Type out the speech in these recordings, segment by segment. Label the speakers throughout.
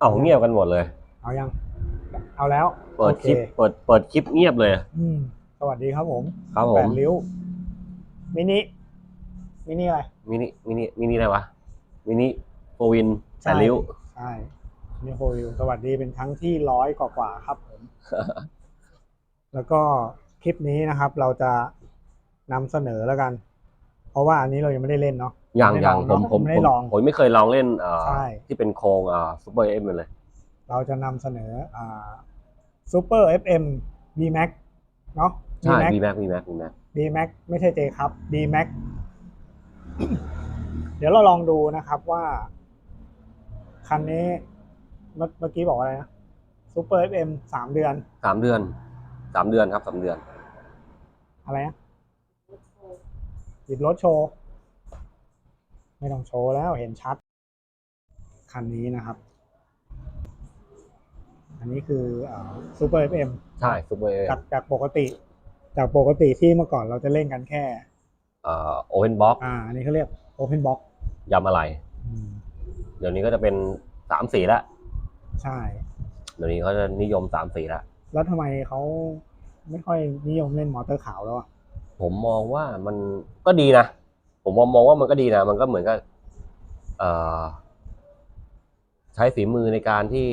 Speaker 1: เอาเงียบกันหมดเลย
Speaker 2: เอายัง เอาแล้ว
Speaker 1: เปิด
Speaker 2: โอ
Speaker 1: คลิป
Speaker 2: เเปิ
Speaker 1: ด เปิดคลิปเงียบเลย
Speaker 2: อืมสวัสดีครับผม
Speaker 1: ครับผ
Speaker 2: แป
Speaker 1: ม
Speaker 2: ดริ้ว มินิ มินิอะไร
Speaker 1: มินิ มินิ มินิอะไรวะ มินิโฟวินแปดริ้ว
Speaker 2: ใช่มินิโฟวิวสวัสดีเป็นครั้งที่ร้อยกว่าๆครับผม แล้วก็คลิปนี้นะครับ เราจะนำเสนอแล้วกัน เพราะว่าอันนี้เรายังไม่ได้เล่นเนาะ
Speaker 1: อ ย่าง
Speaker 2: ไม่
Speaker 1: อ
Speaker 2: ได้
Speaker 1: ย่าง
Speaker 2: ลอง
Speaker 1: ผม
Speaker 2: เนอะ
Speaker 1: ผม
Speaker 2: ไม่ได้
Speaker 1: ผม
Speaker 2: ลอง
Speaker 1: ผมไม่เคยลองเล่นเอ่อ
Speaker 2: ใช่
Speaker 1: ที่เป็นโครงอ่าซูเปอร์เอ็มเลย
Speaker 2: เราจะนำเสนออ่าซูเปอร์ FM B Max เนาะ
Speaker 1: ใช่
Speaker 2: Max
Speaker 1: B Max B Max B Max
Speaker 2: B Max ไม่ใช่ J ครับ B Max เดี๋ยวเราลองดูนะครับว่า คันนี้เมื่อเมื่อกี้บอกว่าอะไรนะซูเปอร์ FM สามเดือน
Speaker 1: สามเดือนสามเดือนครับสามเดือน
Speaker 2: อะไรนะหยิบรถโชว์ ไม่ต้องโชว์แล้วเห็นชัด คันนี้นะครับ อันนี้คือซูเปอร์ FM
Speaker 1: ใช่ซูเปอร์เอ็
Speaker 2: จากจากปกติ จากปกติที่เมื่อก่อนเราจะเล่นกันแค่
Speaker 1: เอ่อโอเพนบ็อก
Speaker 2: อ่าอันนี้เขาเรียก Open Box
Speaker 1: ยำอะไร
Speaker 2: อืม
Speaker 1: เดี๋ยวนี้ก็จะเป็นสามสีละ
Speaker 2: ใช่
Speaker 1: เดี๋ยวนี้เขาจะนิยมสามสีละ
Speaker 2: แล้วทำไมเขาไม่ค่อยนิยมเล่นมอเตอร์ขาวแล้วอะ
Speaker 1: ผมมองว่ามันก็ดีนะ ผมมองว่ามันก็ดีนะ มันก็เหมือนกับเอ่อใช้ฝีมือในการที่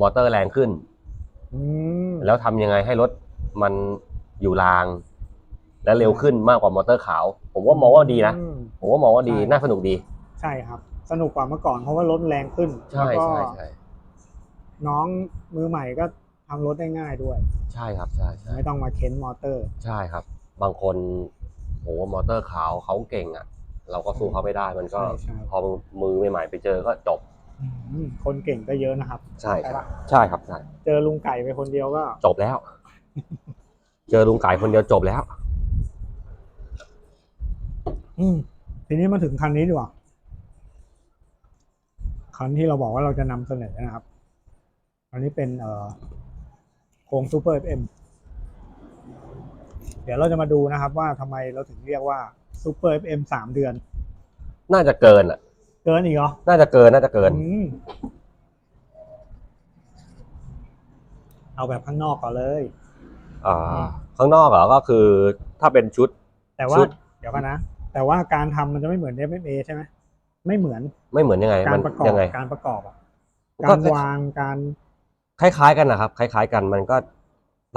Speaker 1: มอเตอร์แรงขึ้น
Speaker 2: อืม
Speaker 1: แล้วทำยังไงให้รถมันอยู่ราง และเร็วขึ้นมากกว่ามอเตอร์ขาว ผมว่ามองว่าดีนะ
Speaker 2: อืม
Speaker 1: ผมว่ามองว่าดี
Speaker 2: ใช่
Speaker 1: น่าสนุกดี
Speaker 2: ใช่ครับ สนุกกว่าเมื่อก่อนเพราะว่ารถแรงขึ้น
Speaker 1: ใช่
Speaker 2: แล้วก็
Speaker 1: ใช่ใช่
Speaker 2: น้องมือใหม่ก็ทำรถได้ง่ายด้วย
Speaker 1: ใช่ครับใช่ใช่
Speaker 2: ไม่ต้องมาเค้นมอเตอร์
Speaker 1: ใช่ครับ บางคน โหมอเตอร์ขาวเขาเก่งอะ เราก็สู้เขาไม่ได้มันก็
Speaker 2: ใช่ใช่
Speaker 1: พอมือใหม่ๆไปเจอก็จบ
Speaker 2: อืมคนเก่งก็เยอะนะครับ
Speaker 1: ใช่
Speaker 2: ใช่
Speaker 1: ครับ
Speaker 2: ปะ
Speaker 1: ใช่ครับใช่
Speaker 2: เจอลุงไก่ไปคนเดียวก็
Speaker 1: จบแล้ว เจอลุงไก่คนเดียวจบแล้ว
Speaker 2: อืมทีนี้มาถึงคันนี้ดีกว่าคันที่เราบอกว่าเราจะนำเสนอนะครับ อันนี้เป็นเอ่อโครงซูเปอร์เอ็ม เดี๋ยวเราจะมาดูนะครับว่าทำไมเราถึงเรียกว่าซูเปอร์เอ็มสามเดือน
Speaker 1: น่าจะเกินอะ
Speaker 2: เกินอีกเหรอ
Speaker 1: น่าจะเกินน่าจะเกิน
Speaker 2: อืมเอาแบบข้างนอกก่อนเลย
Speaker 1: อ่า ข้างนอกเหรอก็คือถ้าเป็นชุด
Speaker 2: แต่ว่า
Speaker 1: ชุด
Speaker 2: เดี๋ยวกันนะ แต่ว่าการทำมันจะไม่เหมือน MMA ใช่ไหมไม่เหมือน
Speaker 1: ไม่เหมือนยังไง
Speaker 2: กา
Speaker 1: มั
Speaker 2: ร
Speaker 1: น
Speaker 2: ประกอบ
Speaker 1: ยังไง
Speaker 2: การประกอบอะ
Speaker 1: ก็
Speaker 2: การวางการ
Speaker 1: คล้ายๆกันนะครับ คล้ายๆกันมันก็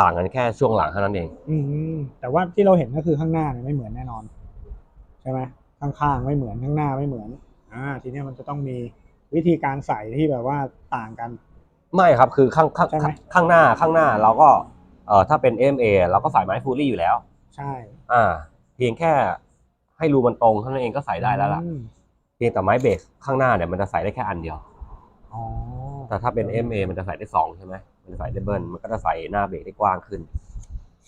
Speaker 1: ต่างกันแค่ช่วงหลังเท่านั้นเอง
Speaker 2: อืมแต่ว่าที่เราเห็นก็คือข้างหน้าเนี่ยไม่เหมือนแน่นอน ใช่ไหมข้างๆไม่เหมือนข้างหน้าไม่เหมือน อ่า ทีเนี้ยมันจะต้องมีวิธีการใส่ที่แบบว่าต่างกัน
Speaker 1: ไม่ครับคือข้างข้าง
Speaker 2: ใช่ไหม
Speaker 1: ข้างหน้าข้างหน้าเราก็เอ่อถ้าเป็น MA เราก็ใส่ไม้ฟูรี่อยู่แล้ว
Speaker 2: ใช่
Speaker 1: อ่า เพียงแค่ให้รูมันตรงเท่านั้นเองก็ใส่ได้แล้วล่ะ
Speaker 2: อืม
Speaker 1: เพียงแต่ไม้เบรกข้างหน้าเนี่ยมันจะใส่ได้แค่อันเดียว
Speaker 2: อ๋อ
Speaker 1: แต่ถ้าเป็น MA มันจะใส่ได้สองใช่ไหม มันจะใส่ได้เบิลมันก็จะใส่หน้าเบรกได้กว้างขึ้น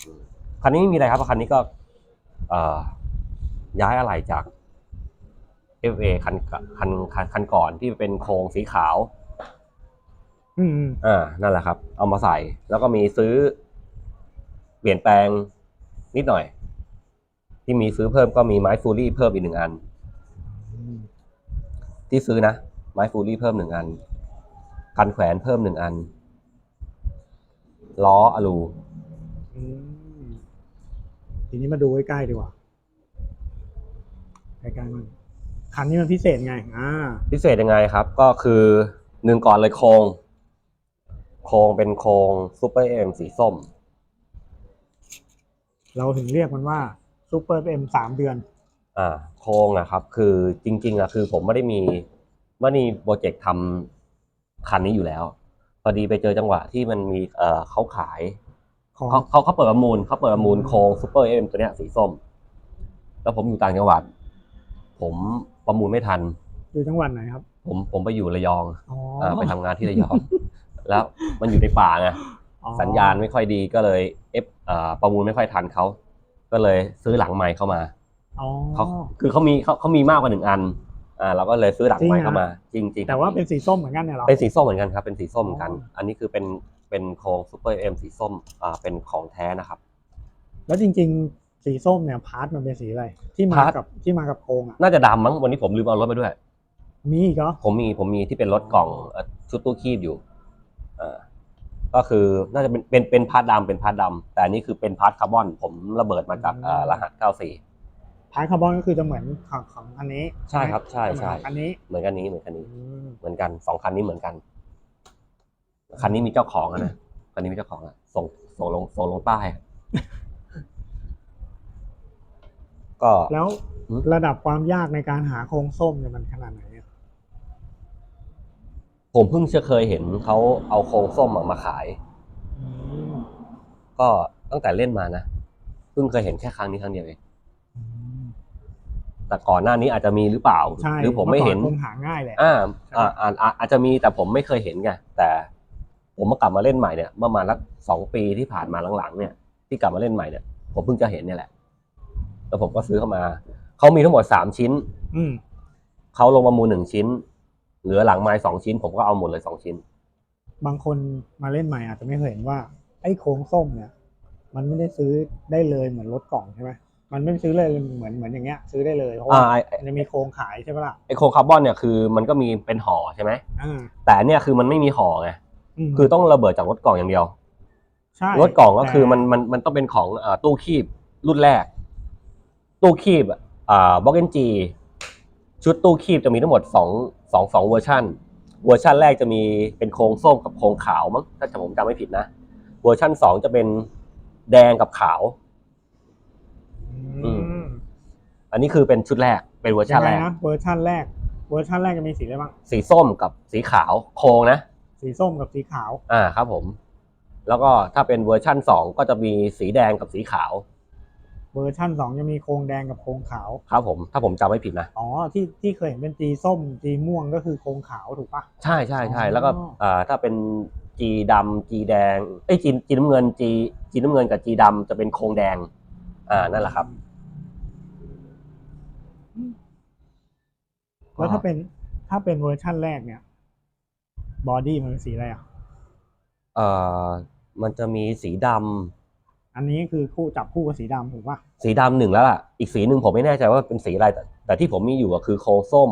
Speaker 1: อืมคันนี้ไม่มีอะไรครับคันนี้ก็เอ่อย้ายอะไหล่จาก FA คันคันคันคันก่อนที่เป็นโครงสีขาว
Speaker 2: อืมอืม
Speaker 1: อ่า นั่นแหละครับ เอามาใส่ แล้วก็มีซื้อ เปลี่ยนแปลงนิดหน่อย ที่มีซื้อเพิ่มก็มีไม้ฟูรี่เพิ่มอีกหนึ่งอัน
Speaker 2: อืม
Speaker 1: ที่ซื้อนะ ไม้ฟูรี่เพิ่มหนึ่งอัน กันแขวนเพิ่มหนึ่งอัน ล้ออะลู
Speaker 2: อืมทีนี้มาดูใกล้ๆดีกว่าใกล้ๆมันคันนี้มันพิเศษไง อ่า
Speaker 1: พิเศษยังไงครับ ก็คือหนึ่งก่อนเลยโครง โครงเป็นโครงซูเปอร์เอ็มสีส้ม
Speaker 2: เราถึงเรียกมันว่าซูเปอร์เอ็มสามเดือน
Speaker 1: อ่า โครงอะครับ คือจริง ๆอะคือผมไม่ได้มีไม่ได้มีโปรเจกต์ทำคันนี้อยู่แล้วพ อดีไปเจอจังหวะที่มันมีเอ่อเขาขาย
Speaker 2: ของ
Speaker 1: เขาเขาเขาเปิดประมูลเขาเปิดประมูลโครงซูเปอร์เอ็มตัวเนี้ยสีส้ม แล้วผมอยู่ต่างจังหวัด ผมประมูลไม่ทัน
Speaker 2: อยู่จังหวัดไหนครับ
Speaker 1: ผมผมไปอยู่ระยอง
Speaker 2: อ๋อ
Speaker 1: อ่าไปทำงานที่ระยอง แล้วมันอยู่ในป่าไง
Speaker 2: อ๋อ
Speaker 1: สัญญาณไม่ค่อยดีก็เลยเอฟเอ่อประมูลไม่ค่อยทันเขาก็เลยซื้อหลังไมค์เข้ามา
Speaker 2: อ๋อ
Speaker 1: เขาคือเขามีเขาเขามีมากกว่าหนึ่งอัน อ่าเราก็เลยซื้อหลังไมค์
Speaker 2: จริงเหรอ
Speaker 1: เข้ามาจริงๆ
Speaker 2: แต่ว่าเป็นสีส้มเหมือนกันเนี่ยเหรอ
Speaker 1: เป็นสีส้มเหมือนกันครับเป็นสีส้มเหมือนกัน
Speaker 2: อ๋ออั
Speaker 1: อันนี้คือเป็นเป็นโครงซูเปอร์เอ็มสีส้มอ่าเป็นของแท้นะครับ
Speaker 2: แล้วจริง ๆ สีส้มเนี่ยพาร์ทมันเป็นสีอะไรที่มา
Speaker 1: พาร์ท
Speaker 2: กับที่มากับโครงอะ
Speaker 1: น่าจะดำมั้งวันนี้ผมลืมเอารถไปด้วย
Speaker 2: อืมีอีกเหรอ
Speaker 1: ผมมีผมมีที่เป็นรถกล่องเอ่อชุดตู้คีบอยู่อ่าก็คือน่าจะเป็นเป็นเป็นพาร์ทดำเป็นพาร์ทดำแต่อันนี้คือเป็นพาร์ทคาร์บอน ผมระเบิดมาจากอ่ารหัส 94
Speaker 2: พาร์ทคาร์บอนก็คือจะเหมือนของของอันนี้
Speaker 1: ใช่ครับใช่ใช่
Speaker 2: เหมือนอันนี้
Speaker 1: เหมือนกันนี้เหมือนกันนี้
Speaker 2: อืม
Speaker 1: เหมือนกันสองคันนี้เหมือนกัน คันนี้มีเจ้าของอะนะคันนี้มีเจ้าของอะส่งส่งลงส่งลงใต้อะก็
Speaker 2: แล้ว
Speaker 1: อืม
Speaker 2: ระดับความยากในการหาโครงส้มเนี่ยมันขนาดไหนอะ
Speaker 1: ผมเพิ่งจะเคยเห็นเขาเอาโครงส้มอะมาขาย
Speaker 2: อืม
Speaker 1: ก็ตั้งแต่เล่นมานะเพิ่งเคยเห็นแค่ครั้งนี้ครั้งเดียวเอง
Speaker 2: อืม
Speaker 1: แต่ก่อนหน้านี้อาจจะมีหรือเปล่า
Speaker 2: ใช่
Speaker 1: หรือผมไม่เห็น
Speaker 2: อก่อคงหาง่ายแหละ
Speaker 1: อ่า
Speaker 2: ใช่
Speaker 1: อ่าอ่าอ่าอาจจะมีแต่ผมไม่เคยเห็นไงแต่ผมมากลับมาเล่นใหม่เนี่ยประมาณสักสองปีที่ผ่านมาหลังๆเนี่ย ที่กลับมาเล่นใหม่เนี่ย ผมเพิ่งจะเห็นเนี่ยแหละ แล้วผมก็ซื้อเข้ามาเขามีทั้งหมดสามชิ้น
Speaker 2: อืม
Speaker 1: เขาลงประมูลหนึ่งชิ้น เหลือหลังไม้สองชิ้น ผมก็เอาหมดเลยสองชิ้น
Speaker 2: บางคนมาเล่นใหม่อาจจะไม่เคยเห็นว่า ไอ้โครงส้มเนี่ย มันไม่ได้ซื้อได้เลยเหมือนรถกล่องใช่ไหม มันไม่ได้ซื้อเลยเหมือนเหมือนอย่างเงี้ย ซื้อได้เลยเพราะ
Speaker 1: อ่า
Speaker 2: ว่า
Speaker 1: ไอ้ไอ้
Speaker 2: มันจะมีโครงขายใช่ปะล่ะ
Speaker 1: ไอโครงคาร์บอนเนี่ยคือมันก็มีเป็นห่อใช่ไหม
Speaker 2: อ่า
Speaker 1: แต่อันเนี่ยคือมันไม่มีห่อไง
Speaker 2: ม
Speaker 1: คือต้องระเบิดจากรถกล่องอย่างเดียว
Speaker 2: ใช่
Speaker 1: รถกล่องก็คือ
Speaker 2: แต่
Speaker 1: มันมันมันต้องเป็นของอ่าตู้คีบรุ่นแรก ตู้คีบอ่าบ็อกเอนจีชุดตู้คีบจะมีทั้งหมดสองสองสองเวอร์ชันเวอร์ชันแรกจะมีเป็นโครงส้มกับโครงขาวมั้งถ้าผมจำไม่ผิดนะ เวอร์ชันสองจะเป็นแดงกับขาว
Speaker 2: อืม
Speaker 1: อันนี้คือเป็นชุดแรกเป็นเวอร์ชั
Speaker 2: ยั
Speaker 1: น
Speaker 2: งไง
Speaker 1: แรก
Speaker 2: นะเวอร์ชันแรกเวอร์ชันแรกจะมีสีอะไรบ้าง
Speaker 1: สีส้มกับสีขาวโครงนะ
Speaker 2: สีส้มกับสีขาว
Speaker 1: อ่าครับผม แล้วก็ถ้าเป็นเวอร์ชั่นสองก็จะมีสีแดงกับสีขาว
Speaker 2: เวอร์ชันสองจะมีโครงแดงกับโครงขาว
Speaker 1: ครับผมถ้าผมจำไม่ผิดนะ
Speaker 2: อ๋อที่ที่เคยเห็นเป็นจีส้มจีม่วงก็คือโครงขาวถูกปะ
Speaker 1: ใช่ใช่ใช่
Speaker 2: อ๋อ
Speaker 1: แล้วก็อ่าถ้าเป็นจีดำจีแดงเอ้ยจีจีน้ำเงินจีจีน้ำเงินกับจีดำจะเป็นโครงแดงอ่านั่นแหละครับ
Speaker 2: แล้วถ้าเป็นถ้าเป็นเวอร์ชั่นแรกเนี่ยบอดี้มันเป็นสีอะไรอะ
Speaker 1: เอ่อมันจะมีสีดำ
Speaker 2: อันนี้คือคู่จับคู่กับสีดำถูกปะ
Speaker 1: สีดำหนึ่งแล้วล่ะ อีกสีหนึ่งผมไม่แน่ใจว่าเป็นสีอะไร แต่แต่ที่ผมมีอยู่อะคือโครงส้ม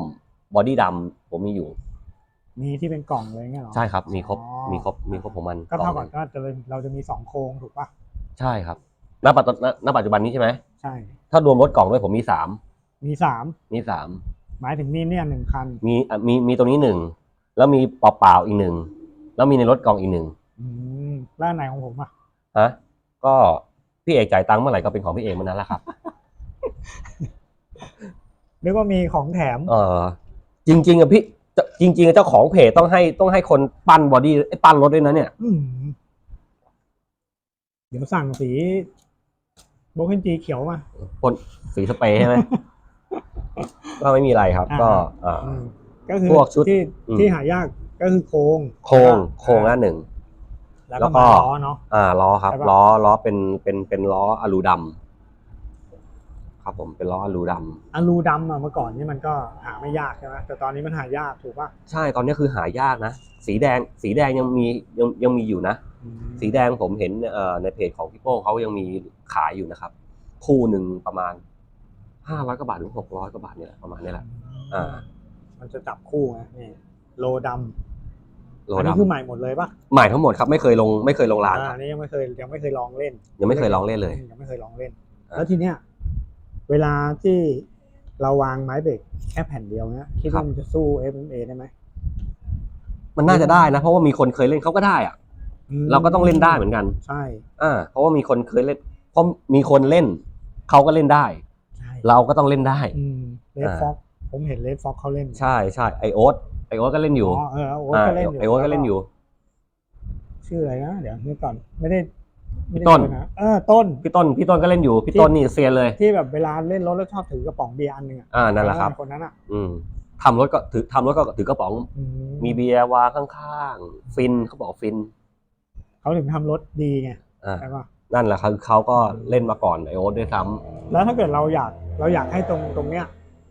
Speaker 1: บอดี้ดำผมมีอยู่
Speaker 2: มีที่เป็นกล่องเลยเงี้ยเหรอ
Speaker 1: ใช่ครับ มีครบ
Speaker 2: อ๋อ
Speaker 1: มีครบมีครบของมัน
Speaker 2: ก็เท่ากับ
Speaker 1: ล่องหนึ่ง
Speaker 2: ก็จะเลยเราจะมีสองโครงถูกปะ
Speaker 1: ใช่ครับณปัจจุณณปัจจุบันนี้ใช่ไหม
Speaker 2: ใช่
Speaker 1: ถ้ารวมรถกล่องด้วยผมมีสาม
Speaker 2: มีสาม
Speaker 1: มีสาม
Speaker 2: หมายถึงมีเนี่ยหนึ่งคัน
Speaker 1: มีอะมีมีตรงนี้หนึ่งแล้วมีเปล่าๆอีกหนึ่งแล้วมีในรถกล่องอีกหนึ่ง
Speaker 2: อืมแล้วอันไหนของผมอะ
Speaker 1: ฮะก็พี่เอกจ่ายตังค์เมื่อไหร่ก็เป็นของพี่เอกเมื่อนั้นแหละครับ
Speaker 2: นึกว่ามีของแถม
Speaker 1: เออจริงๆอะพี่จะจริงๆอะเจ้าของเพจต้องให้ต้องให้คนปั้นบอดี้ไอ้ปั้นรถด้วยนะเนี่ย
Speaker 2: อืมเดี๋ยวสั่งสีโบเคนจีเขียวมา
Speaker 1: พ่นสีสเปรย์ใช่ไหม ก็ไม่มีอะไรครับ
Speaker 2: อ่า
Speaker 1: ก็อ่า
Speaker 2: อืมก็คือ
Speaker 1: พวกชุด
Speaker 2: ที่
Speaker 1: อืม
Speaker 2: ที่หายากก็คือโครง
Speaker 1: โครง
Speaker 2: แล้วก็
Speaker 1: โครงละหนึ่ง
Speaker 2: แล้ว
Speaker 1: แล้
Speaker 2: ก็
Speaker 1: วก็
Speaker 2: มาล้อเนาะ
Speaker 1: อ่าล้อครับ
Speaker 2: ใช่ปะ
Speaker 1: ล้อล้อเป็นเป็นเป็นล้ออะลูดำครับผมเป็นล้ออะลูดำ
Speaker 2: อะลูดำอะเมื่อก่อนนี่มันก็หาไม่ยากใช่ไหมแต่ตอนนี้มันหายากถูกป่ะ
Speaker 1: ใช่ตอนนี้คือหายากนะ สีแดงสีแดงยังมียังยังมีอยู่นะ
Speaker 2: อืม
Speaker 1: สีแดงผมเห็นเอ่อในเพจของพี่โป้งเขายังมีขายอยู่นะครับ คู่หนึ่งประมาณ ห้าร้อยกว่าบาทหรือหกร้อยกว่าบาทเนี่ยแหละประมาณนี้แหละอ่า
Speaker 2: มันจะจับคู่ไงนี่โลด
Speaker 1: โลำ
Speaker 2: อันนี้
Speaker 1: ดำ
Speaker 2: คือใหม่หมดเลยป่ะ
Speaker 1: ใหม่ทั้งหมดครับไม่เคยลงไม่เคยลงร้าน
Speaker 2: อ่า
Speaker 1: ค
Speaker 2: อั
Speaker 1: รับ
Speaker 2: นนี้ยังไม่เคยยังไม่เคยลองเล่น
Speaker 1: ยังไม่เคยลองเล่นเลย
Speaker 2: ยังไม่เคยลองเล่น
Speaker 1: อ่า
Speaker 2: แล้วทีเนี้ยเวลาที่เราวางไม้เบรกแค่แผ่นเดียวเนี้ยคิดว่ามันจะสู้ MMA ได้ไหม
Speaker 1: มันน่าจะได้นะ เพราะว่ามีคนเคยเล่นเขาก็ได้อะ
Speaker 2: อืม
Speaker 1: เราก็ต้องเล่นได้เหมือนกัน
Speaker 2: ใช่
Speaker 1: อ่าเพราะว่ามีคนเคยเล่นเพราะมีคนเล่นเขาก็เล่นได้
Speaker 2: ใช่
Speaker 1: เราก็ต้องเล่นได้
Speaker 2: อืมเลด
Speaker 1: อ่า
Speaker 2: ฟ็อกผมเห็นเลดฟ็อกเขาเล่น
Speaker 1: ใช่ใช่ไอโอ๊ตไอโอ๊ตก็เล่นอยู่
Speaker 2: อ๋อเออโอ๊ต
Speaker 1: อ่า
Speaker 2: ก็เล่นอยู่
Speaker 1: ไอโอ๊ตก็เล่นอยู่
Speaker 2: ชื่ออะไรนะ เดี๋ยวนึกก่อนไม่ได้ไม่ได้
Speaker 1: ต้น
Speaker 2: เจอนะเออต้น
Speaker 1: พี่ต้นพี่ต้นก็เล่นอยู่พี่ต้นนี่เซียนเลย
Speaker 2: ที่แบบเวลาเล่นรถแล้วชอบถือกระป๋องเบียร์อันหนึ่งอะ
Speaker 1: อ่านั่นแหละครับ
Speaker 2: เออคนนั้นอะ
Speaker 1: อืมทำรถก็ถือทำรถก็ถือกระป๋อง
Speaker 2: อื
Speaker 1: มีเบียร์วางข้างๆ ฟินเขาบอกฟิน
Speaker 2: เขาถึงทำรถดีไง
Speaker 1: อ่า
Speaker 2: ใช่ป่ะ
Speaker 1: นั่นแหละครับเขาก็เล่นมาก่อนไอโอ๊ตด้วยซ้ำ
Speaker 2: แล้วถ้าเกิดเราอยากเราอยากให้ตรงตรงเนี้ย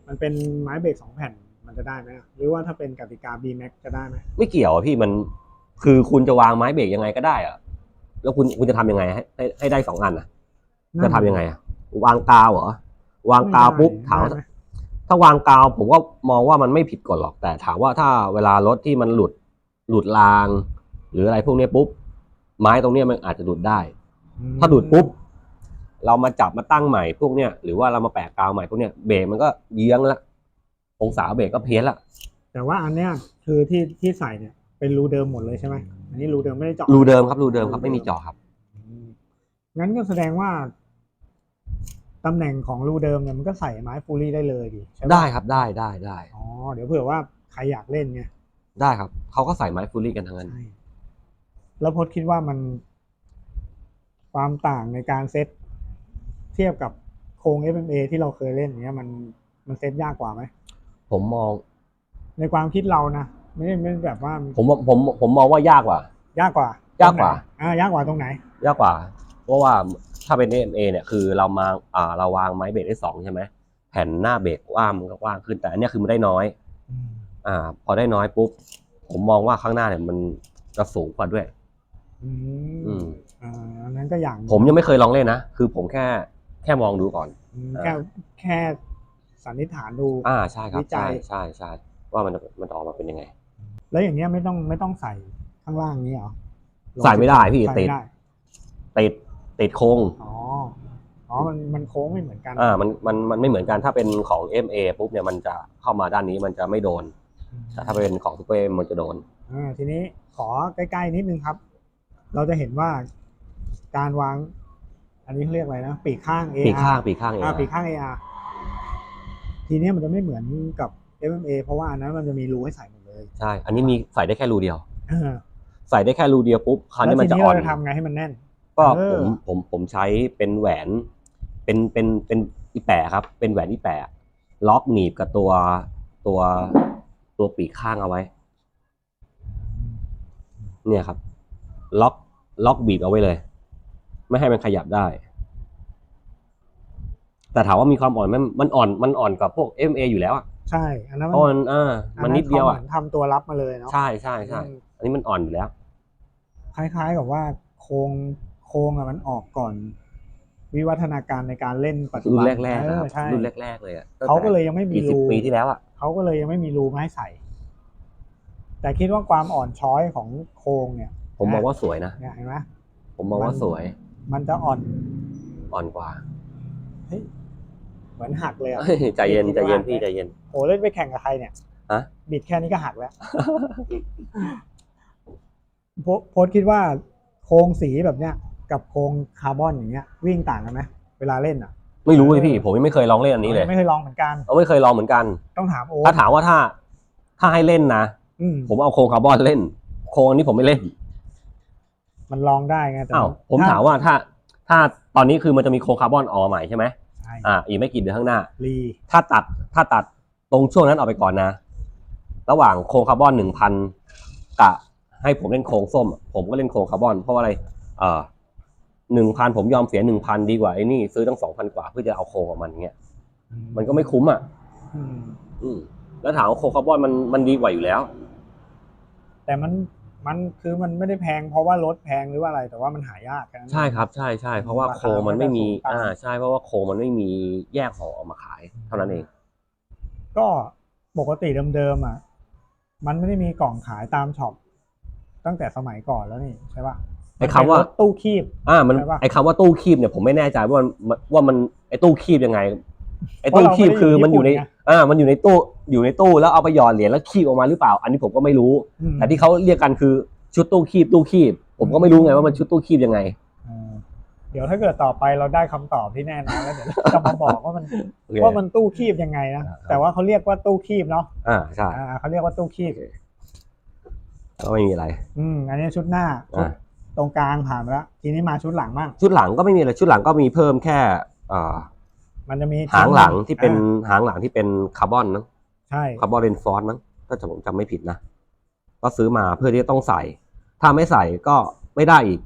Speaker 2: มันเป็นไม้เบรกสองแผ่นมันจะได้ไหมอะหรือว่าถ้าเป็นกติกา B Max จะได้ไหม
Speaker 1: ไม่เกี่ยวอะพี่มันคือคุณจะวางไม้เบรกยังไงก็ได้อะแล้วคุณคุณจะทำยังไงให้ให้ให้ได้สองอันอะจะทำยังไงอะวางกาวเหรอวางกาวปุ๊บถาม
Speaker 2: ได้ไหม
Speaker 1: ถ้าวางกาวผมก็มองว่ามันไม่ผิดกฎหรอกแต่ถามว่าถ้าเวลารถที่มันหลุดหลุดราง หรืออะไรพวกเนี้ยปุ๊บ ไม้ตรงเนี้ยมันอาจจะหลุดได้ ถ้าหลุดปุ๊บ เรามาจับมาตั้งใหม่พวกเนี้ยหรือว่าเรามาแปะกาวใหม่พวกเนี้ยเบรกมันก็เยื้องละองศาเบรกก็เพี้ยนละ
Speaker 2: แต่ว่าอันเนี้ยคือที่ที่ใส่เนี่ยเป็นรูเดิมหมดเลยใช่ไหมอันนี้รูเดิมไม่ได้เจาะ
Speaker 1: รูเดิมครับรูเดิมครับไม่มีเจาะครับ
Speaker 2: อืมงั้นก็แสดงว่าตำแหน่งของรูเดิมเนี่ยมันก็ใส่ไม้ฟูรี่ได้เลยดิใช่ปะ
Speaker 1: ได้ครับได้ได้ได้
Speaker 2: อ๋อเดี๋ยวเผื่อว่าใครอยากเล่นไง
Speaker 1: ได้ครับเขาก็ใส่ไม้ฟูลี่กันทั้งนั้น
Speaker 2: ใช่แล้วพจน์คิดว่ามัน ความต่างในการเซตเทียบกับโครง FMA ที่เราเคยเล่นเนี้ยมันมันเซตยากกว่าไหม
Speaker 1: ผมมอง
Speaker 2: ในความคิดเรานะไม่ได้ไม่ได้แบบว่า
Speaker 1: ผมว่าผมผมมองว่ายากกว่า
Speaker 2: ยากกว่ายา
Speaker 1: กกว่า
Speaker 2: ตรงไหนอ่ายากกว่าตรงไหน
Speaker 1: ยากกว่า เพราะว่าถ้าเป็น AMA เนี่ยคือเรามาอ่าเราวางไม้เบรกได้สองใช่ไหมแผ่นหน้าเบรกกว้างมันก็กว้างขึ้นแต่อันเนี้ยคือมันได้น้อย อ่า พอได้น้อยปุ๊บผมมองว่าข้างหน้าเนี่ยมันจะสูงกว่าด้วย
Speaker 2: อืม
Speaker 1: อืม
Speaker 2: อ่าอันนั้นก็อย่าง
Speaker 1: ผมยังไม่เคยลองเล่นนะ คือผมแค่แค่มองดูก่อน
Speaker 2: อืม
Speaker 1: อ่า
Speaker 2: แค่แค่สันนิษฐานดู
Speaker 1: อ่าใช่ครับ
Speaker 2: วิจั
Speaker 1: ใช่
Speaker 2: ย
Speaker 1: ใช่ใช่ว่ามันจะมันจะออกมาเป็นยังไง
Speaker 2: แล้วอย่างเงี้ยไม่ต้องไม่ต้องใส่ข้างล่างนี้เหรอ
Speaker 1: ใส่ไม่ได้พี่
Speaker 2: ใส่
Speaker 1: ติด
Speaker 2: ไม่ได้
Speaker 1: ติดติดโค้ง
Speaker 2: อ๋ออ๋อมันมันโค้งไม่เหมือนกัน
Speaker 1: อ่ามันมันมันไม่เหมือนกันถ้าเป็นของ MA ปุ๊บเนี่ยมันจะเข้ามาด้านนี้มันจะไม่โดน แต่ถ้าเป็นของซูเปอร์มันจะโดน
Speaker 2: อ่าทีนี้ขอใกล้ๆนิดนึงครับ เราจะเห็นว่าการวาง อันนี้เขาเรียกอะไรนะ ปีกข้าง AR
Speaker 1: ปีกข้างปีกข้างเอง
Speaker 2: อ่าปีกข้าง AR ทีเนี้ยมันจะไม่เหมือนกับ MMA เพราะว่าอันนั้นมันจะมีรูให้ใส่หมดเลย
Speaker 1: ใช่ อันนี้มีใส่ได้แค่รูเดียว
Speaker 2: เออ
Speaker 1: ใส่ได้แค่รูเดียวปุ๊บคราว
Speaker 2: แล้
Speaker 1: นี้
Speaker 2: ว
Speaker 1: มัน
Speaker 2: ที
Speaker 1: จะ
Speaker 2: นี้
Speaker 1: อ่อ
Speaker 2: เรา
Speaker 1: น
Speaker 2: จะทำไงให้มันแน่น
Speaker 1: ก็
Speaker 2: เอ
Speaker 1: ผ
Speaker 2: อ
Speaker 1: มผมผมใช้เป็นแหวน เป็นเป็นเป็นอีแปะครับ เป็นแหวนอีแปะล็อกหนีบกับตัวตัวตัวปีกข้างเอาไว้ เนี่ยครับ ล็อก ล็อกบีบเอาไว้เลย ไม่ให้มันขยับได้ แต่ถามว่ามีความอ่อนไหมมันอ่อนมันอ่อนกว่าพวก MA อยู่แล้วอะ
Speaker 2: ใช่ อันนั้น
Speaker 1: เพราะมันอ่ามันนิดเดียว
Speaker 2: ขา
Speaker 1: อะ
Speaker 2: หมืนทำตัวรับมาเลยเนาะ
Speaker 1: ใช่ใช่ใช่
Speaker 2: อืม
Speaker 1: อันนี้มันอ่อนอยู่แล้ว
Speaker 2: คล้าย ๆ กับว่าโครงโครงอะมันออกก่อน วิวัฒนาการในการเล่นปัจจุ
Speaker 1: รุ่
Speaker 2: บั
Speaker 1: น
Speaker 2: น
Speaker 1: แรกๆ
Speaker 2: เอ
Speaker 1: นะค
Speaker 2: อ
Speaker 1: รับ
Speaker 2: ใช่
Speaker 1: รุ่นแรก ๆ เลยอะตั้งแต่
Speaker 2: เขาก็เลยยังไม่มี
Speaker 1: กี่สิบ
Speaker 2: รู
Speaker 1: ปีที่แล้วอะ
Speaker 2: เขาก็เลยยังไม่มีรูมาให้ใส่ แต่คิดว่าความอ่อนช้อยของโครงเนี่ย
Speaker 1: ผมมองว่าสวยนะ
Speaker 2: เนี่ยเห็นไหม
Speaker 1: ผมมองว่าสวย
Speaker 2: มันจะอ่อน
Speaker 1: อ่อนกว่า
Speaker 2: เฮ้ยเหมือนหักเลยอะ
Speaker 1: เฮ้ยใจเย็นใจเย็นพี่ใจเย็น
Speaker 2: โอ้เล่นไปแข่งกับใครเนี่ย
Speaker 1: ฮะ
Speaker 2: บิดแค่นี้ก็หักแล้วโพโพสต์คิดว่าโครงสีแบบเนี้ย กับโครงคาร์บอนอย่างเงี้ย วิ่งต่างกันไหมเวลาเล่นอะ
Speaker 1: ไม่รู้เลยพี่ ผมยังไม่เคยลองเล่นอันนี้เลย
Speaker 2: ไม่เคยลองเหมือนกัน
Speaker 1: เราไม่เคยลองเหมือนกัน
Speaker 2: ต้องถามโอ๊
Speaker 1: ถ้า
Speaker 2: ต
Speaker 1: ถามว่าถ้า ถ้าให้เล่นนะ
Speaker 2: อืม
Speaker 1: ผมเอาโครงคาร์บอนเล่น โครงอันนี้ผมไม่เล่น
Speaker 2: มันลองได้ไงแต่
Speaker 1: อ้าวผมถามว่าถ้าถ้าตอนนี้คือมันจะมีโครงคาร์บอนออกมาใหม่ใช่ไหม
Speaker 2: ใช่
Speaker 1: อ่าอีกไม่กี่เดือนข้างหน้า
Speaker 2: รี
Speaker 1: ถ้าตัดถ้าตัดตรงช่วงนั้นออกไปก่อนนะ ระหว่างโครงคาร์บอนหนึ่งพันกับให้ผมเล่นโครงส้ม ผมก็เล่นโครงคาร์บอน เพราะว่าอะไรเอ่อหนึ่งพันผมยอมเสียหนึ่งพันดีกว่าไอ้นี่ซื้อตั้งสองพันกว่าเพื่อจะเอาโครงของมันเงี้ยมันก็ไม่คุ้มอะ
Speaker 2: อืม
Speaker 1: อืมแล้วถามว่าโครงคาร์บอนมันมันดีกว่าอยู่แล้ว
Speaker 2: แต่มัน มันคือมันไม่ได้แพงเพราะว่ารถแพงหรือว่าอะไร แต่ว่ามันหายากแค่นั้น
Speaker 1: ใช่ครับใช่ใช่เพราะว่า
Speaker 2: ราคา
Speaker 1: โครงมันไม่มี
Speaker 2: มันก็สูงตาม
Speaker 1: อ่าใช่เพราะว่าโครงมันไม่มีแยกห่อออกมาขาย เท่านั้นเอง
Speaker 2: ก็ปกติเดิมๆอะมันไม่ได้มีกล่องขายตามช็อปตั้งแต่สมัยก่อนแล้วนี่ใช่ป่ะ
Speaker 1: ไอ้คำว่า
Speaker 2: นเป็นรถตู้คีบ
Speaker 1: อ่ามัน
Speaker 2: ใช่ปะ
Speaker 1: ไอ้คำว่าตู้คีบเนี่ยผมไม่แน่ใจว่ามันว่ามันไอ้ตู้คีบยังไง ไอ้ตู้คีบคือมันอยู่ใน อ่ามันอยู่ในตู้อยู่ในตู้แล้วเอาไปหยอดเหรียญแล้วคีบออกมาหรือเปล่า อันนี้ผมก็ไม่รู้
Speaker 2: อืม
Speaker 1: แต่ที่เขาเรียกกันคือชุดตู้คีบตู้คีบ ผมก็ไม่รู้ไงว่ามันชุดตู้คีบยังไง
Speaker 2: เออเดี๋ยวถ้าเกิดต่อไปเราได้คำตอบที่แน่นอนแล้วเดี๋ยวเราจะมาบอกว่ามัน
Speaker 1: โอเค
Speaker 2: ว่ามันตู้คีบยังไงนะ
Speaker 1: อ่า
Speaker 2: แต่ว่าเขาเรียกว่าตู้คีบเนาะ
Speaker 1: อ่าใช่
Speaker 2: อ่าเขาเรียกว่าตู้คีบ
Speaker 1: ก็ไม่มีอะไร
Speaker 2: อืมอันนี้ชุดหน้าชุด
Speaker 1: อ่า
Speaker 2: ตรงกลางผ่านไปแล้วทีนี้มาชุดหลังบ้าง
Speaker 1: ชุดหลังก็ไม่มีอะไรชุดหลังก็มีเพิ่มแค่อ่า
Speaker 2: มันจะมี
Speaker 1: หางหลังที่เป็น
Speaker 2: อ่า
Speaker 1: หางหลังที่เป็นคาร์บอนนะ
Speaker 2: ใช่
Speaker 1: คาร์บอนเรนฟอร์สมั้งถ้าผมจำไม่ผิดนะก็ซื้อมาเพื่อที่จะต้องใส่ ถ้าไม่ใส่ก็ไม่ได้อีก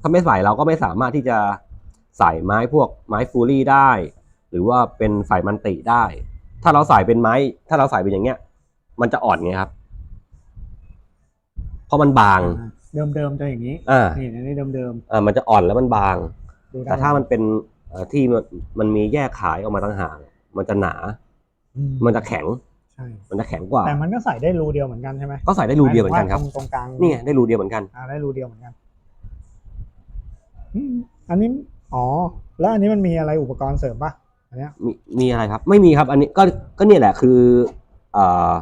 Speaker 1: ถ้าไม่ใส่เราก็ไม่สามารถที่จะใส่ไม้พวกไม้ฟูรี่ได้ หรือว่าเป็นใส่มันติได้ ถ้าเราใส่เป็นไม้ ถ้าเราใส่เป็นอย่างเงี้ย มันจะอ่อนไงครับ เพราะมันบาง
Speaker 2: เดิมเดิมๆจะอย่างนี้
Speaker 1: อ่า
Speaker 2: นี่อันนี้เดิมเดิม
Speaker 1: อ่ามันจะอ่อนแล้วมันบาง
Speaker 2: ๆดูได้
Speaker 1: แต่ถ้ามันเป็นเอ่อ ที่มันมันมีแยกขายออกมาต่างหากมันจะหนา
Speaker 2: อื
Speaker 1: มันจะแข็ง
Speaker 2: ใช่
Speaker 1: มันจะแข็งกว่า
Speaker 2: แต่มันก็ใส่ได้รูเดียวเหมือนกันใช่ไหม
Speaker 1: ก็ใส่ได้รูเดียวเหมือนกันครับ
Speaker 2: หมายถึงว่าตรงตรงกลาง
Speaker 1: นี่ไงได้รูเดียวเหมือนกัน
Speaker 2: อ่าได้รูเดียวเหมือนกันอืมอันนี้อ๋อ แล้วอันนี้มันมีอะไรอุปกรณ์เสริมปะอันเนี้ย
Speaker 1: มีมีอะไรครับ ไม่มีครับ อันนี้ก็ก็เนี่ยแหละคือเอ่อ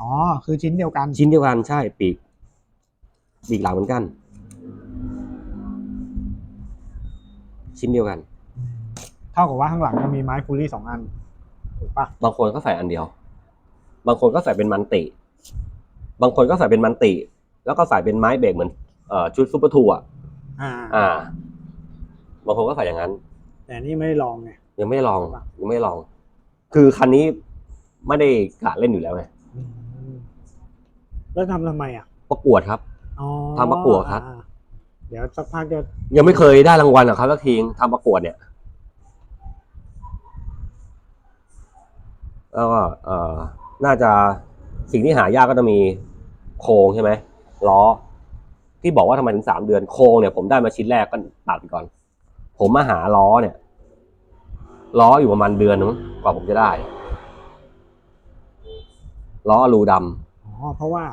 Speaker 2: อ๋อ คือชิ้นเดียวกัน
Speaker 1: ชิ้นเดียวกันใช่ปีกปีกหลังเหมือนกัน ชิ้นเดียวกัน
Speaker 2: เท่ากับว่าข้างหลังมันมีไม้ฟูลี่สองอันถูกปะ
Speaker 1: บางคนก็ใส่อันเดียว บางคนก็ใส่เป็นมันติ บางคนก็ใส่เป็นมันติ แล้วก็ใส่เป็นไม้เบรกเหมือนเอ่อชุดซูเปอร์ทูอะ
Speaker 2: อ่า
Speaker 1: อ่า บางคนก็ใส่อย่างนั้น
Speaker 2: แต่นี่ไม่ได้ลองไง
Speaker 1: ยังไม่ได้ลอง ยังไม่ได้ลอง คือคันนี้ไม่ได้กะเล่นอยู่แล้วไง
Speaker 2: อืมแล้วทำทำไมอะ
Speaker 1: ประกวดครับ
Speaker 2: อ๋อ
Speaker 1: ทำประกวดครับ
Speaker 2: อ่าเดี๋ยวสักพักจะ
Speaker 1: ยังไม่เคยได้รางวัลอะครับสักทีทำประกวดเนี่ย แล้วก็เอ่อน่าจะสิ่งที่หายากก็จะมีโครงใช่ไหมล้อ ที่บอกว่าทำไมถึงสามเดือนโครงเนี่ย ผมได้มาชิ้นแรกก็ตัดไปก่อน ผมมาหาล้อเนี่ยล้ออยู่ประมาณเดือนนึงกว่าผมจะได้ล้ออลูดำ
Speaker 2: อ๋อเพราะว่า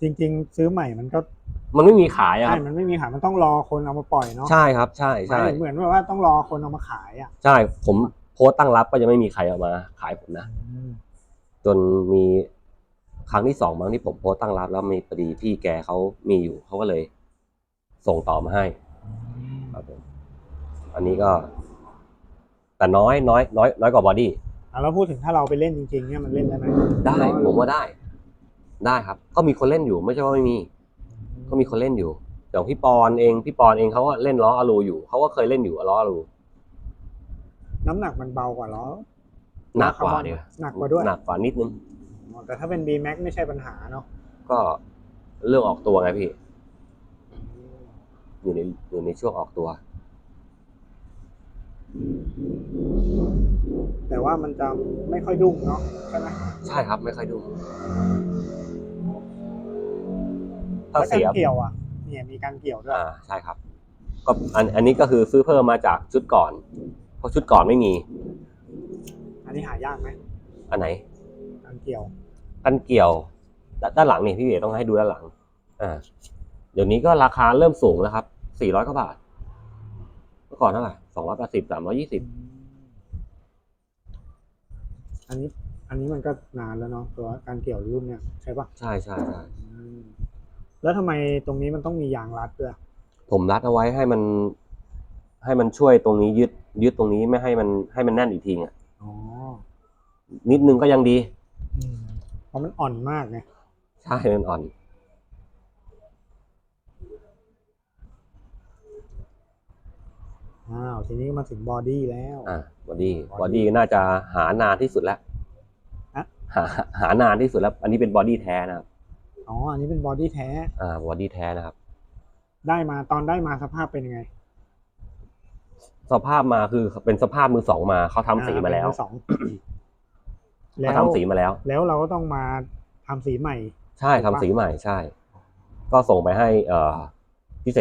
Speaker 2: จริง ๆ ซื้อใหม่มันก็
Speaker 1: มันไม่มีขายอะค
Speaker 2: ใช่
Speaker 1: รับ
Speaker 2: มันไม่มีขายมันต้องรอคนเอามาปล่อยเนาะ
Speaker 1: ใช่ครับ ใช่ใช่
Speaker 2: หมายถึงเหมือนแบบว่าต้องรอคนเอามาขายอะ
Speaker 1: ใช่ผม โพสต์ตั้งรับก็ยังไม่มีใครเอามาขายผมนะ จนมีครั้งที่สองมั้งที่ผมโพสต์ตั้งรับ แล้วมีพอดีพี่แกเขามีอยู่เขาก็เลย ส่งต่อมาให้ครับผมอันนี้ก็ แต่น้อยน้อยน้อยน้อยกว่าบอดี้
Speaker 2: อะแล้วพูดถึงถ้าเราไปเล่นจริงๆเนี่ยมันเล่นได้ไหม
Speaker 1: ได้ ผมว่าได้ ได้ครับ ก็มีคนเล่นอยู่ ไม่ใช่ว่าไม่มี ก็มีคนเล่นอยู่อย่างพี่ปอนเองพี่ปอนเองเขาก็เล่นล้ออะลูอยู่เขาก็เคยเล่นอยู่ล้ออะลู
Speaker 2: น้ำหนักมันเบากว่าล้อ
Speaker 1: หนักกว่า
Speaker 2: คาร์บอน
Speaker 1: เนี่ย
Speaker 2: หนักกว่าด้วย
Speaker 1: หนักกว่านิดนึง
Speaker 2: อ๋อแต่ถ้าเป็น B Max ไม่ใช่ปัญหาเนาะ
Speaker 1: ก็เรื่องออกตัวไงพี่ อยู่ในอยู่ในช่วงออกตัว
Speaker 2: แต่ว่ามันจะไม่ค่อยดุ้งเนาะใช่ไหม
Speaker 1: ใช่ครับไม่ค่อยดู ถ้า
Speaker 2: แล้ว
Speaker 1: เสีย
Speaker 2: การเกี่ยวอะเนี่ยมีการเกี่ยวด้วย
Speaker 1: อ่าใช่ครับ ก็อันอันนี้ก็คือซื้อเพิ่มมาจากชุดก่อน เพราะชุดก่อนไม่มี
Speaker 2: อันนี้หายากไหม
Speaker 1: อันไหน
Speaker 2: การเกี่ยว
Speaker 1: กันเกี่ยวดด้านหลังนี่พี่เอ๋ต้องให้ดูด้านหลัง อ่า เดี๋ยวนี้ก็ราคาเริ่มสูงแล้วครับ สี่ร้อยกว่าบาท เมื่อก่อนเท่าไหร่สองร้อยแปดสิบสามร้อยี่สิบ
Speaker 2: อันนี้ อันนี้มันก็นานแล้วเนาะตัวการเกี่ยวรุ่นเนี่ยใช่ปะ
Speaker 1: ใช่ใช่ใช่
Speaker 2: อืมแล้วทำไมตรงนี้มันต้องมียางรัดด้วย
Speaker 1: ผมรัดเอาไว้ให้มัน ให้มันช่วยตรงนี้ยึด ยึดตรงนี้ไม่ให้มันให้มันแน่นอีกทีอะ
Speaker 2: อ๋อ
Speaker 1: นิดนึงก็ยังดี
Speaker 2: อืมเพราะมันอ่อนมากไง
Speaker 1: ใช่มันอ่อน
Speaker 2: อ้าวทีนี้ก็มาถึงบอดี้แล้ว
Speaker 1: อ่าบอดี้
Speaker 2: Body
Speaker 1: บอดี้น่าจะหานานที่สุดแล้ว
Speaker 2: อะ
Speaker 1: หาหานานที่สุดแล้ว อันนี้เป็นบอดี้แท้นะครับ
Speaker 2: อ๋ออันนี้เป็นบอดี้แท้
Speaker 1: อ่าบอดี้แท้นะครับ
Speaker 2: ได้มาตอนได้มาสภาพเป็นยังไง
Speaker 1: สภาพมาคือเป็นสภาพมือสองมาเขาทำสีมาแล้ว
Speaker 2: อ่เป็นอสอง
Speaker 1: เขาทำสีมาแล้ว
Speaker 2: แล้วเราก็ต้องมาทำสีใหม่
Speaker 1: ใช่
Speaker 2: ถูก
Speaker 1: ทำ
Speaker 2: ปะ
Speaker 1: สีใหม่ใช่ ก็ส่งไปให้เอ่อพี่เส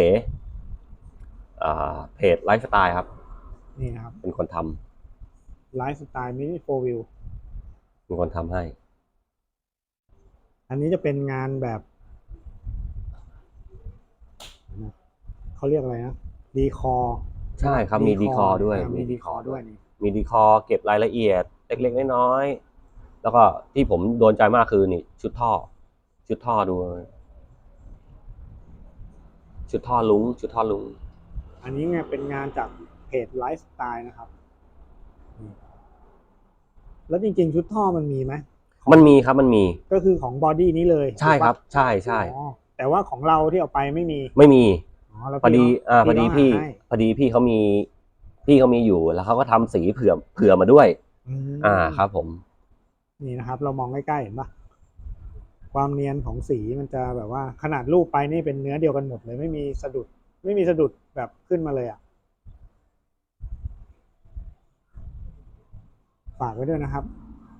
Speaker 1: เอ่อเพจไลฟ์สไตล์ครับ
Speaker 2: นี่นะครับ
Speaker 1: เป็นคนทำ
Speaker 2: ไลฟ์สไตล์มินิโฟวิว
Speaker 1: เป็นคนทำให้
Speaker 2: อันนี้จะเป็นงานแบบนะเขาเรียกอะไรนะดีคอ
Speaker 1: ใช่ครับมีดีคอด้วย
Speaker 2: มีดีคอด้วยนี่
Speaker 1: มีดีคอเก็บรายละเอียด เล็กๆน้อยๆแล้วก็ที่ผมโดนใจมากคือนี่ ชุดท่อ ชุดท่อดู ชุดท่อลุงชุดท่อลุง
Speaker 2: อันนี้ไงเป็นงานจากเพจไลฟ์สไตล์นะครับนี่แล้วจริง ๆ ชุดท่อมันมีไหม
Speaker 1: มันมีครับมันมี
Speaker 2: ก็คือของบอดี้นี้เลย
Speaker 1: ใช่ครับ
Speaker 2: ถูกปะ
Speaker 1: ใช่ใช่
Speaker 2: อ๋อแต่ว่าของเราที่เอาไปไม่มี
Speaker 1: ไม่มี
Speaker 2: อ๋อแล้ว
Speaker 1: พอดี
Speaker 2: พี่
Speaker 1: อ่าพอดีพี่
Speaker 2: เขาหาให้
Speaker 1: พอดีพี่เขามี พี่เขามีอยู่แล้วเขาก็ทำสีเผื่อเผื่อมาด้วย
Speaker 2: ม
Speaker 1: อ่าครับผม
Speaker 2: นี่นะครับ เรามองใกล้ๆเห็นปะความเนียนของสีมันจะแบบว่า ขนาดรูปไปนี่เป็นเนื้อเดียวกันหมดเลย ไม่มีสะดุด ไม่มีสะดุดแบบขึ้นมาเลยอะฝากไว้ด้วยนะครับ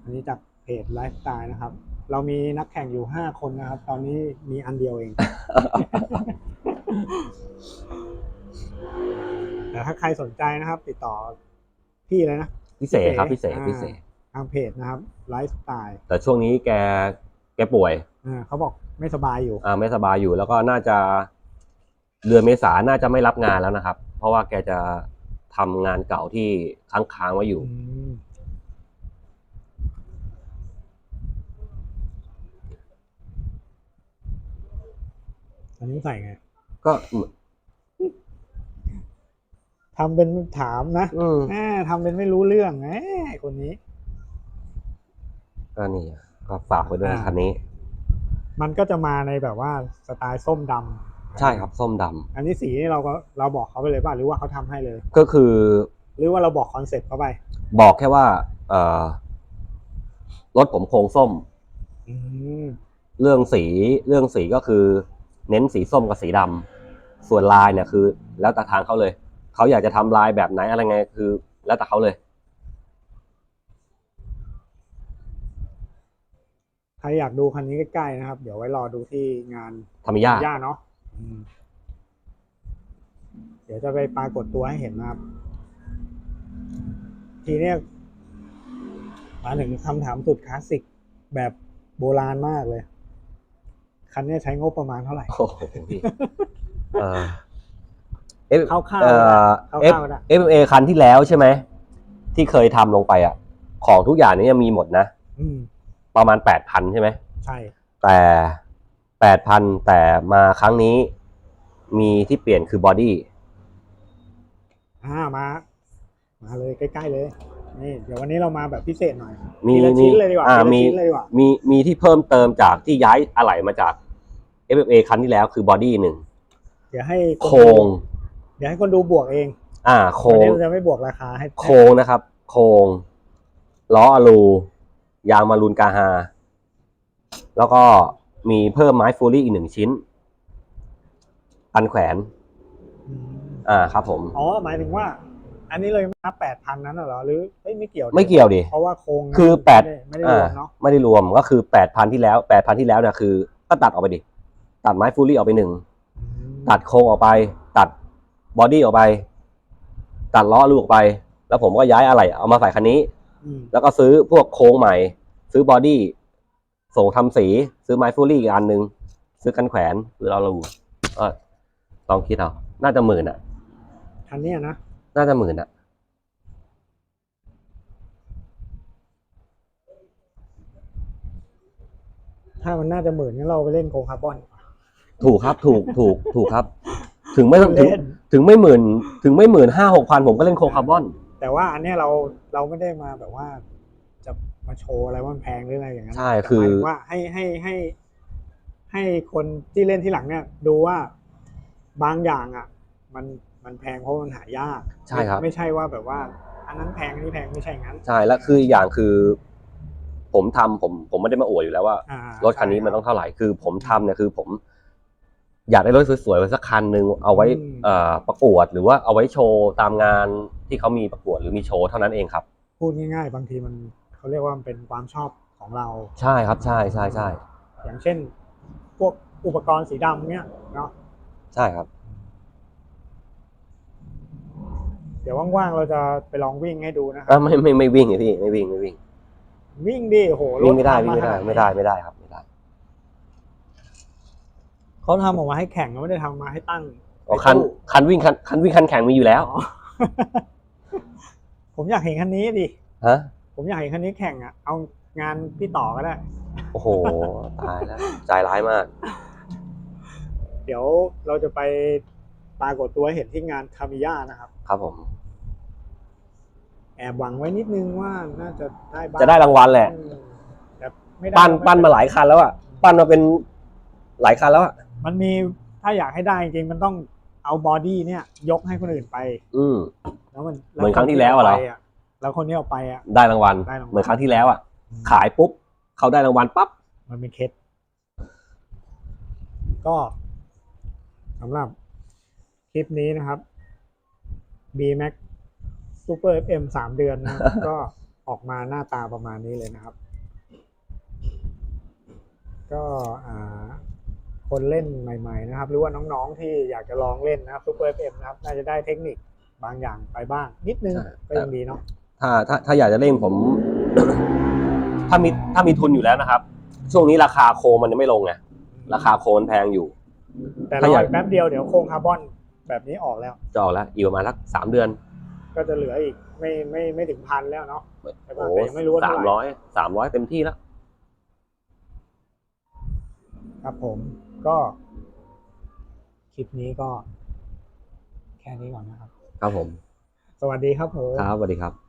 Speaker 2: อันนี้จากเพจไลฟ์สไตล์นะครับ เรามีนักแข่งอยู่ห้าคนนะครับ ตอนนี้มีอันเดียวเอง แต่ถ้าใครสนใจนะครับ ติดต่อพี่เลยนะ
Speaker 1: พิเศษครับพิเศษ
Speaker 2: อ่า
Speaker 1: พิเศษา
Speaker 2: งเพจนะครับไลฟ์สไตล์
Speaker 1: แต่ช่วงนี้แกแกป่วย
Speaker 2: อ่าเขาบอกไม่สบายอยู่
Speaker 1: อ่าไม่สบายอยู่แล้วก็น่าจะเดือนเมษาน่าจะไม่รับงานแล้วนะครับ เพราะว่าแกจะทำงานเก่าที่ค้างๆไว้อยู่
Speaker 2: อืมอันนี้ใส่ไง
Speaker 1: ก็
Speaker 2: ทำเป็นถามนะ
Speaker 1: อืม
Speaker 2: แหมทำเป็นไม่รู้เรื่องแหมคนนี้
Speaker 1: ก็นี่ก็ฝากไว้ด้วย
Speaker 2: อ่า
Speaker 1: คันนี้
Speaker 2: มันก็จะมาในแบบว่าสไตล์ส้มดำ
Speaker 1: ใช่ครับส้มดำ
Speaker 2: อันนี้สีนี่เราก็เราบอกเขาไปเลยป่ะหรือว่าเขาทำให้เลย
Speaker 1: ก็คือ
Speaker 2: หรือว่าเราบอกคอนเซ็ปต์เขาไป
Speaker 1: บอกแค่ว่า เออรถผมโครงส้ม
Speaker 2: อืม
Speaker 1: เรื่องสีเรื่องสีก็คือ เน้นสีส้มกับสีดำ ส่วนลายเนี่ยคือ แล้วแต่ทางเขาเลย เขาอยากจะทำลายแบบไหนอะไรไงคือ แล้วแต่เขาเลย
Speaker 2: ใครอยากดูคันนี้ใกล้ๆนะครับ เดี๋ยวไว้รอดูที่งาน
Speaker 1: ธรรมิยา
Speaker 2: ย่าเนาะอืมเดี๋ยวจะไปปรากฏตัวให้เห็นนะครับ ทีเนี้ยมาถึงคำถามสุดคลาสสิกแบบโบราณมากเลย คันเนี้ยใช้งบประมาณเท่าไหร่
Speaker 1: โอ้โหพี่ เออเอฟ
Speaker 2: คร่าวๆ
Speaker 1: เอ่อ
Speaker 2: คร่าวๆ
Speaker 1: เอฟ
Speaker 2: นะ
Speaker 1: เอฟเอคันที่แล้วใช่ไหม ที่เคยทำลงไปอะ ของทุกอย่างเนี้มีหมดนะ
Speaker 2: อืม
Speaker 1: ประมาณแปดพันใช่ไหม
Speaker 2: ใช่
Speaker 1: แต่แปดพันแต่มาครั้งนี้ มีที่เปลี่ยนคือบอดี้
Speaker 2: อ่ามา มาเลยใกล้ๆเลย นี่ เดี๋ยววันนี้เรามาแบบพิเศษหน่อย
Speaker 1: มี
Speaker 2: ทีละ
Speaker 1: มี
Speaker 2: ชิ้นเลยดีกว่า
Speaker 1: อ่า
Speaker 2: ทีละ
Speaker 1: มี
Speaker 2: ชิ้นเลยดีกว่า
Speaker 1: มีมีที่เพิ่มเติมจากที่ย้ายอะไหล่มาจาก FFA คันที่แล้วคือบอดี้หนึ่ง
Speaker 2: เดี๋ยวให้
Speaker 1: โครง
Speaker 2: เดี๋ยวให้คนดูบวกเอง
Speaker 1: อ่าโคร
Speaker 2: วัน
Speaker 1: ง
Speaker 2: นี้เราจะไม่บวกราคาให้
Speaker 1: โครงนะครับ โครงล้ออะลู ยางมารูนกาฮา แล้วก็มีเพิ่มไม้ฟูรี่อีกหนึ่งชิ้น ปันแขวน
Speaker 2: อืม
Speaker 1: อ่าครับผม
Speaker 2: อ๋อหมายถึงว่า อันนี้เลยนับแปดพันนั้นน่ะเหรอหรือเอ้ยไม่เกี่ยว
Speaker 1: ไม่เกี่ยวดิ
Speaker 2: เพราะว่าโครงนั้น
Speaker 1: คือแปด
Speaker 2: ไม่ได้ไม่ได้ร
Speaker 1: อ่าว
Speaker 2: มเนาะ
Speaker 1: ไม่ได้รวมก็คือแปดพันที่แล้วแปดพันที่แล้วเนี่ยคือ ก็ตัดออกไปดิ ตัดไม้ฟูรี่ออกไปหนึ่ง
Speaker 2: อืม
Speaker 1: ตัดโครงออกไป ตัดบอดี้ออกไป ตัดล้อลูกออกไป แล้วผมก็ย้ายอะไหล่เอามาใส่คันนี้
Speaker 2: อืม
Speaker 1: แล้วก็ซื้อพวกโครงใหม่ ซื้อบอดี้ส่งทำสี ซื้อไม้ฟูรี่อีกอันหนึ่งซื้อกันแขวนหรือเราลูก็ลองคิดเอาน่าจะหมื่นอะ
Speaker 2: คันเนี้ยนะ
Speaker 1: น่าจะหมื่นอะ
Speaker 2: ถ้ามันน่าจะหมื่นงั้นเราไปเล่นโครงคาร์บอน
Speaker 1: ถูกครับถูกถูกถูกครับ ถึงไม่ถึง
Speaker 2: เล่น
Speaker 1: ถึงไม่หมื่นถึงไม่หมื่นห้าหกพันผมก็เล่นโคคาร์บอน
Speaker 2: แต่ว่าอันเนี้ยเราเราไม่ได้มาแบบว่า จะมาโชว์อะไรว่ามันแพงหรืออะไรอย่างนั้น
Speaker 1: ใช่
Speaker 2: แต่
Speaker 1: คือ
Speaker 2: หมายถึงว่าให้ให้ให้ ให้คนที่เล่นที่หลังเนี่ย ดูว่าบางอย่างอะ มันมันแพงเพราะมันหายาก
Speaker 1: ใช่ครับ
Speaker 2: ไม่ใช่ว่าแบบว่า อันนั้นแพงอันนี้แพงไม่ใช่อย่างนั้น
Speaker 1: ใช่แล้วคืออีกอย่างคือ ผมทำผมผมไม่ได้มาอวดอยู่แล้วว่า
Speaker 2: อ่าร
Speaker 1: ถคันนี้มันต้องเท่าไหร่คือผมทำเนี่ยคือผม อยากได้รถสวยๆไว้สักคันหนึ่งเอาไว้เอ่อประกวดหรือว่าเอาไว้โชว์ตามงานที่เขามีประกวดหรือมีโชว์เท่านั้นเองครับ
Speaker 2: พูดง่ายๆ บางทีมันเขาเรียกว่ามันเป็นความชอบของเรา
Speaker 1: ใช่ครับใช่ใช่ใช่
Speaker 2: อย่างเช่น พวกอุปกรณ์สีดำเนี่ยเนาะ
Speaker 1: ใช่ครับ
Speaker 2: เดี๋ยวว่างๆเราจะไปลองวิ่งให้ดูนะค
Speaker 1: อะ
Speaker 2: รับ
Speaker 1: ไม่ไม่ไม่วิ่งเลยพี่ไม่วิ่งไม่วิ่ง
Speaker 2: วิ่งดิโหรถ
Speaker 1: วิ่งไม่ได้
Speaker 2: ทำ
Speaker 1: วิ่งไม่ได้
Speaker 2: ขนานี้
Speaker 1: ไม่ได้ไม่ได้ครับไม่ได้
Speaker 2: เขาทำออกมาให้แข่งเขาไม่ได้ทำมาให้ตั้ง
Speaker 1: อ๋อคัน
Speaker 2: ในตู้
Speaker 1: คันวิ่งคันคันวิ่งคันแข่งมีอยู่แล้ว
Speaker 2: อ๋อ ผมอยากเห็นคันนี้ดิ
Speaker 1: ฮะ
Speaker 2: ผมอยากเห็นคันนี้แข่งอะ เอางานพี่ต่อก็ได้
Speaker 1: โอ้โห ตายแล้วใจร้ายมาก
Speaker 2: เดี๋ยวเราจะไปปรากฏตัวให้เห็นที่งานคามิยานะครับ
Speaker 1: ครับผม
Speaker 2: แอบหวังไว้นิดนึงว่าน่าจะได้บ้าง
Speaker 1: จะได้รางวัลแหละ
Speaker 2: อืมแต่ไม่ได้
Speaker 1: ปั้น
Speaker 2: ก็ไปั้
Speaker 1: นมาหลายคันแล้วอะ ปั้นมาเป็นหลายคันแล้วอะ
Speaker 2: มันมีถ้าอยากให้ได้จริงๆมันต้องเอาบอดี้เนี่ย ยกให้คนอื่นไป
Speaker 1: อืม
Speaker 2: แล้วมัน
Speaker 1: เหมือนครั้งที่แล้วอะเหรอ
Speaker 2: ไปแล้วคนที่เอาไปอะ
Speaker 1: ได้รางวัล
Speaker 2: ได้รางวัล
Speaker 1: เหมือนครั้งที่แล้วอะ ขายปุ๊บเขาได้รางวัลปั๊บ
Speaker 2: มันเป็นเคสก็สำหรับคลิปนี้นะครับ B Max Super FM สามเดือนนะครับ ก็ออกมาหน้าตาประมาณนี้เลยนะครับ ก็อ่า คนเล่นใหม่ๆนะครับ หรือว่าน้องๆที่อยากจะลองเล่นนะครับ Super FM นะครับน่าจะได้เทคนิคบางอย่างไปบ้าง นิดนึง
Speaker 1: ใช่
Speaker 2: ก็ยังดีเนาะ
Speaker 1: ถ้าถ้าถ้าอยากจะเล่นผม ถ้ามีถ้ามีทุนอยู่แล้วนะครับ ช่วงนี้ราคาโคมมันยังไม่ลงไงราคาโคมมันแพงอยู่
Speaker 2: แต่ร
Speaker 1: ถ้า
Speaker 2: อ
Speaker 1: อยาก
Speaker 2: อีกแป๊บเดียวเดี๋ยวโครงคาร์บอนแบบนี้ออกแล้ว
Speaker 1: จะออกแล้วอีกประมาณสักสามเดือน
Speaker 2: ก็จะเหลืออีกไม่ไม่ไม่ถึงพันแล้วเนาะแต่ว่า
Speaker 1: โอ้
Speaker 2: แต่ยังไม่รู้ว่า
Speaker 1: สา
Speaker 2: เท่ามไหร่
Speaker 1: ร้อยสามร้อยเต็มที่แล้ว
Speaker 2: ครับผม ก็ คลิปนี้ก็ แค่นี้ก่อนนะครับ
Speaker 1: ครับผม
Speaker 2: สวัสดีครับผม
Speaker 1: ครับสวัสดีครับ